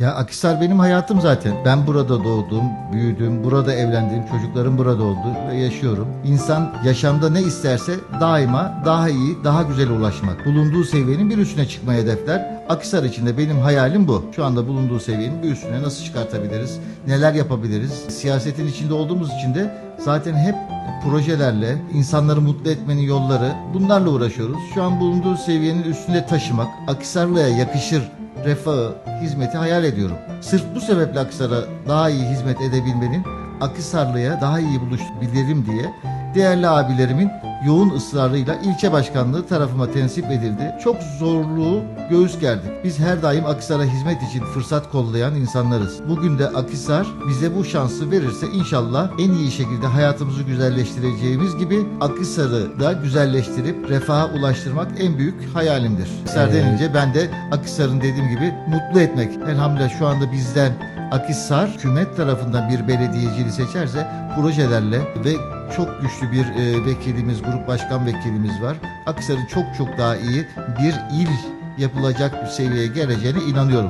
Ya Akhisar benim hayatım zaten. Ben burada doğdum, büyüdüm, burada evlendim, çocuklarım burada oldu ve yaşıyorum. İnsan yaşamda ne isterse daima daha iyi, daha güzel ulaşmak. Bulunduğu seviyenin bir üstüne çıkmayı hedefler. Akhisar için de benim hayalim bu. Şu anda bulunduğu seviyenin bir üstüne nasıl çıkartabiliriz, neler yapabiliriz? Siyasetin içinde olduğumuz için de zaten hep projelerle, insanları mutlu etmenin yolları bunlarla uğraşıyoruz. Şu an bulunduğu seviyenin üstünde taşımak, Akhisarlı'ya yakışır refahı, hizmeti hayal ediyorum. Sırf bu sebeple Akhisar'a daha iyi hizmet edebilmenin, Akhisarlı'ya daha iyi buluşabilirim diye değerli abilerimin yoğun ısrarıyla ilçe başkanlığı tarafıma tensip edildi. Çok zorluğu göğüs gerdik. Biz her daim Akhisar'a hizmet için fırsat kollayan insanlarız. Bugün de Akhisar bize bu şansı verirse inşallah en iyi şekilde hayatımızı güzelleştireceğimiz gibi Akhisar'ı da güzelleştirip refaha ulaştırmak en büyük hayalimdir. Akhisar Evet. denince ben de Akhisar'ın dediğim gibi mutlu etmek. Elhamdülillah şu anda bizden Akhisar hükümet tarafından bir belediyeciliği seçerse projelerle ve çok güçlü bir e, vekilimiz, grup başkan vekilimiz var. Akhisar'ın çok çok daha iyi bir il yapılacak bir seviyeye geleceğine inanıyorum.